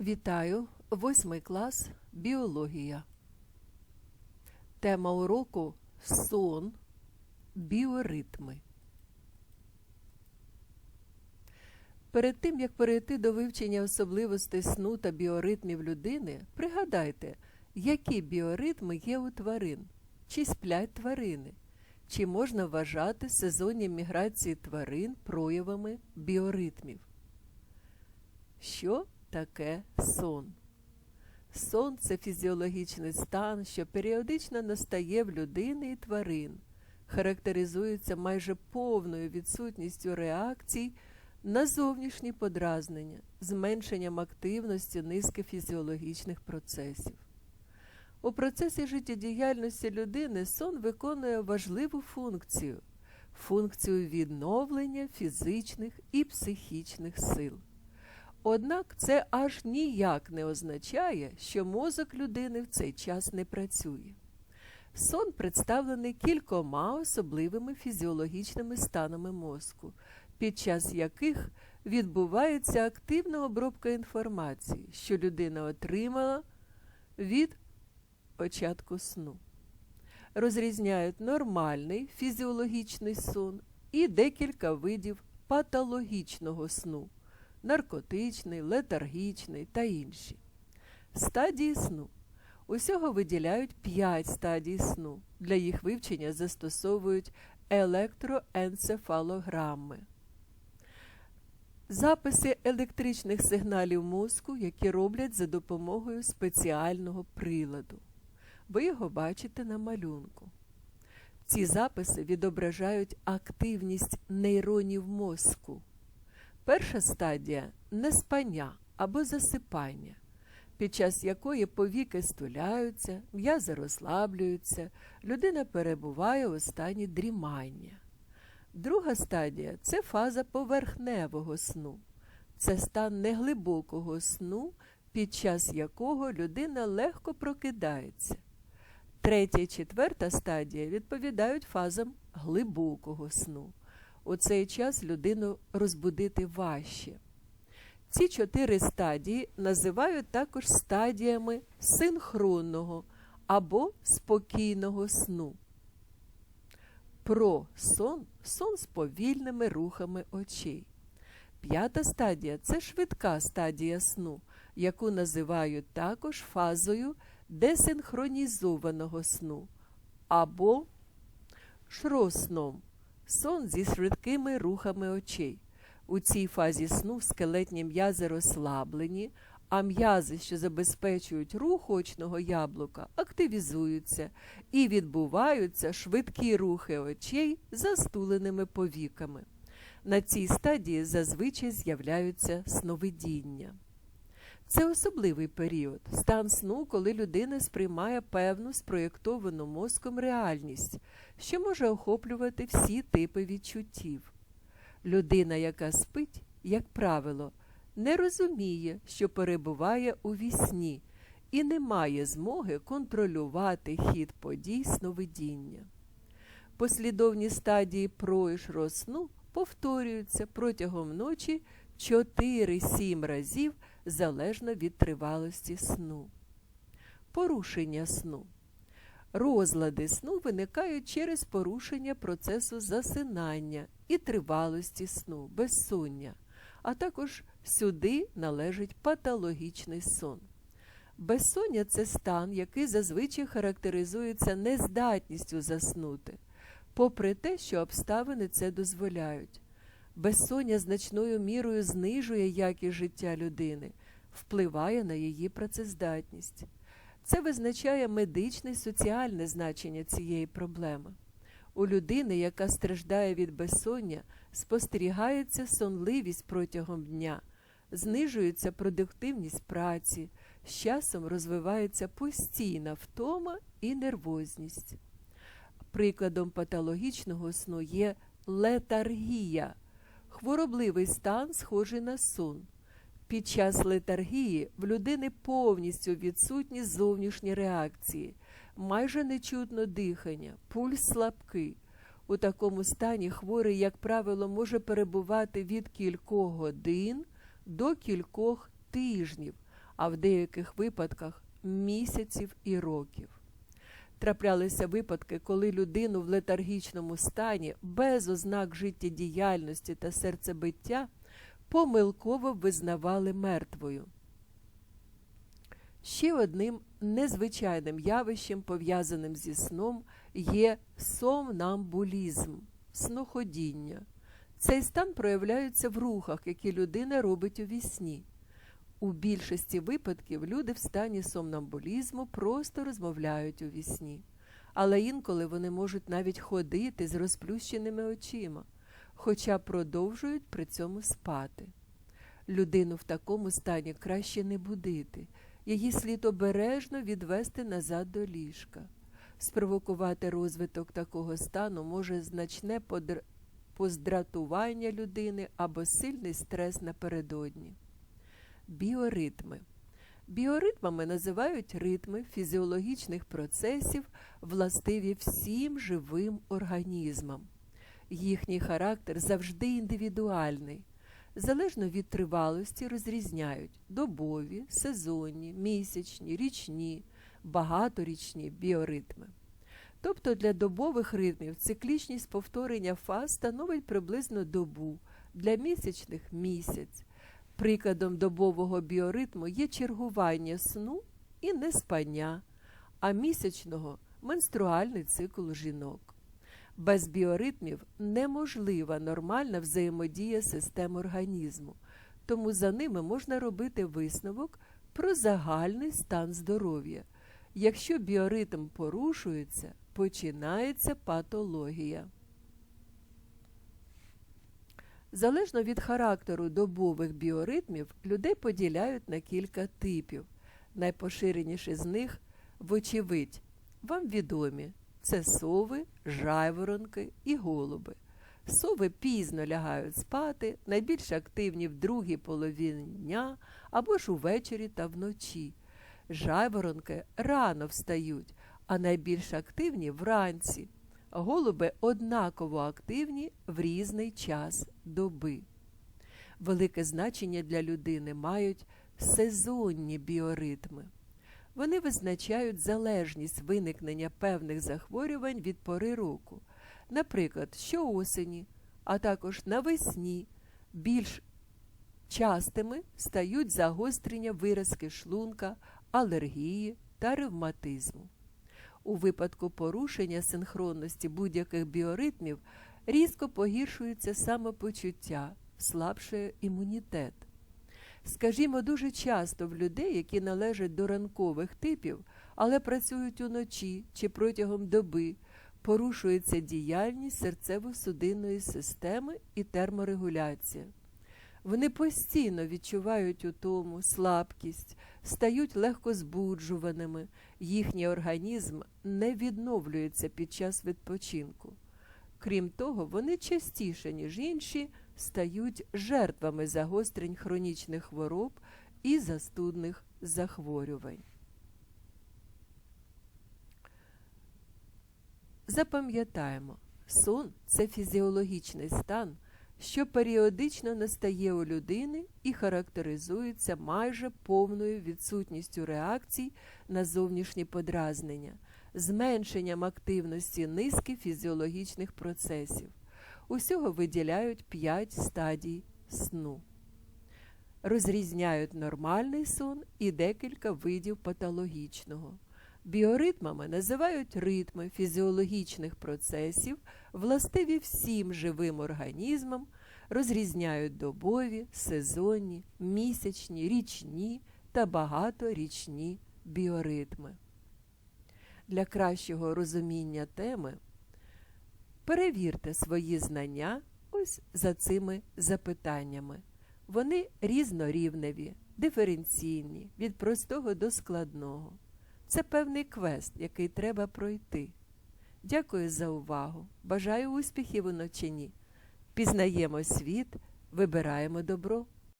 Вітаю, восьмий клас біологія. Тема уроку сон, біоритми. Перед тим, як перейти до вивчення особливостей сну та біоритмів людини, пригадайте, які біоритми є у тварин, чи сплять тварини, чи можна вважати сезонні міграції тварин проявами біоритмів. Що таке сон? Сон це фізіологічний стан, що періодично настає в людини і тварин, характеризується майже повною відсутністю реакцій на зовнішні подразнення, зменшенням активності низки фізіологічних процесів. У процесі життєдіяльності людини сон виконує важливу функцію функцію відновлення фізичних і психічних сил. Однак це аж ніяк не означає, що мозок людини в цей час не працює. Сон представлений кількома особливими фізіологічними станами мозку, під час яких відбувається активна обробка інформації, що людина отримала від початку сну. Розрізняють нормальний фізіологічний сон і декілька видів патологічного сну наркотичний, летаргічний та інші. Стадії сну. Усього виділяють 5 стадій сну. Для їх вивчення застосовують електроенцефалограми. Записи електричних сигналів мозку, які роблять за допомогою спеціального приладу. Ви його бачите на малюнку. Ці записи відображають активність нейронів мозку. Перша стадія неспання або засипання, під час якої повіки стуляються, м'язи розслаблюються, людина перебуває у стані дрімання. Друга стадія це фаза поверхневого сну. Це стан неглибокого сну, під час якого людина легко прокидається. Третя і четверта стадія відповідають фазам глибокого сну. У цей час людину розбудити важче. Ці чотири стадії називають також стадіями синхронного або спокійного сну. Про сон сон з повільними рухами очей. П'ята стадія це швидка стадія сну, яку називають також фазою десинхронізованого сну або шросном сон зі швидкими рухами очей. У цій фазі сну скелетні м'язи розслаблені, а м'язи, що забезпечують рух очного яблука, активізуються і відбуваються швидкі рухи очей за стуленими повіками. На цій стадії зазвичай з'являються сновидіння. Це особливий період, стан сну, коли людина сприймає певну спроєктовану мозком реальність, що може охоплювати всі типи відчуттів. Людина, яка спить, як правило, не розуміє, що перебуває у вісні, і не має змоги контролювати хід подій сновидіння. Послідовні стадії проїшро сну повторюються протягом ночі 4-7 разів залежно від тривалості сну. Порушення сну. Розлади сну виникають через порушення процесу засинання і тривалості сну, безсоння, а також сюди належить патологічний сон. Безсоння це стан, який зазвичай характеризується нездатністю заснути, попри те, що обставини це дозволяють. Безсоння значною мірою знижує якість життя людини, впливає на її працездатність. Це визначає медичне і соціальне значення цієї проблеми. У людини, яка страждає від безсоння, спостерігається сонливість протягом дня, знижується продуктивність праці, з часом розвивається постійна втома і нервозність. Прикладом патологічного сну є летаргія, хворобливий стан, схожий на сон. Під час летаргії в людини повністю відсутні зовнішні реакції, майже нечутно дихання, пульс слабкий. У такому стані хворий, як правило, може перебувати від кількох годин до кількох тижнів, а в деяких випадках місяців і років. Траплялися випадки, коли людину в летаргічному стані, без ознак життєдіяльності та серцебиття, помилково визнавали мертвою. Ще одним незвичайним явищем, пов'язаним зі сном, є сомнамбулізм, сноходіння. Цей стан проявляється в рухах, які людина робить у вісні. У більшості випадків люди в стані сомнамбулізму просто розмовляють у вісні, але інколи вони можуть навіть ходити з розплющеними очима, хоча продовжують при цьому спати. Людину в такому стані краще не будити, її слід обережно відвести назад до ліжка. Спровокувати розвиток такого стану може значне подр... поздратування людини або сильний стрес напередодні. Біоритми. Біоритмами називають ритми фізіологічних процесів, властиві всім живим організмам. Їхній характер завжди індивідуальний. Залежно від тривалості розрізняють добові, сезонні, місячні, річні, багаторічні біоритми. Тобто для добових ритмів циклічність повторення фаз становить приблизно добу, для місячних місяць. Прикладом добового біоритму є чергування сну і неспання, а місячного менструальний цикл жінок. Без біоритмів неможлива нормальна взаємодія систем організму, тому за ними можна робити висновок про загальний стан здоров'я. Якщо біоритм порушується, починається патологія. Залежно від характеру добових біоритмів, людей поділяють на кілька типів. Найпоширеніші з них, вочевидь, вам відомі це сови, жайворонки і голуби. Сови пізно лягають спати, найбільш активні в другій половині дня або ж увечері та вночі. Жайворонки рано встають, а найбільш активні вранці. Голуби однаково активні в різний час доби. Велике значення для людини мають сезонні біоритми. Вони визначають залежність виникнення певних захворювань від пори року, наприклад, щоосені, а також навесні більш частими стають загострення виразки шлунка, алергії та ревматизму. У випадку порушення синхронності будь-яких біоритмів різко погіршується самопочуття, слабшує імунітет. Скажімо, дуже часто в людей, які належать до ранкових типів, але працюють уночі чи протягом доби, порушується діяльність серцево-судинної системи і терморегуляція. Вони постійно відчувають утому, слабкість, стають легко збуджуваними, їхній організм не відновлюється під час відпочинку. Крім того, вони частіше, ніж інші, стають жертвами загострень хронічних хвороб і застудних захворювань. Запам'ятаємо, сон це фізіологічний стан що періодично настає у людини і характеризується майже повною відсутністю реакцій на зовнішні подразнення, зменшенням активності низки фізіологічних процесів. Усього виділяють 5 стадій сну. Розрізняють нормальний сон і декілька видів патологічного. Біоритмами називають ритми фізіологічних процесів, властиві всім живим організмам, розрізняють добові, сезонні, місячні, річні та багаторічні біоритми. Для кращого розуміння теми перевірте свої знання ось за цими запитаннями. Вони різнорівневі, диференційні, від простого до складного. Це певний квест, який треба пройти. Дякую за увагу. Бажаю успіхів у навчанні. Пізнаємо світ, вибираємо добро.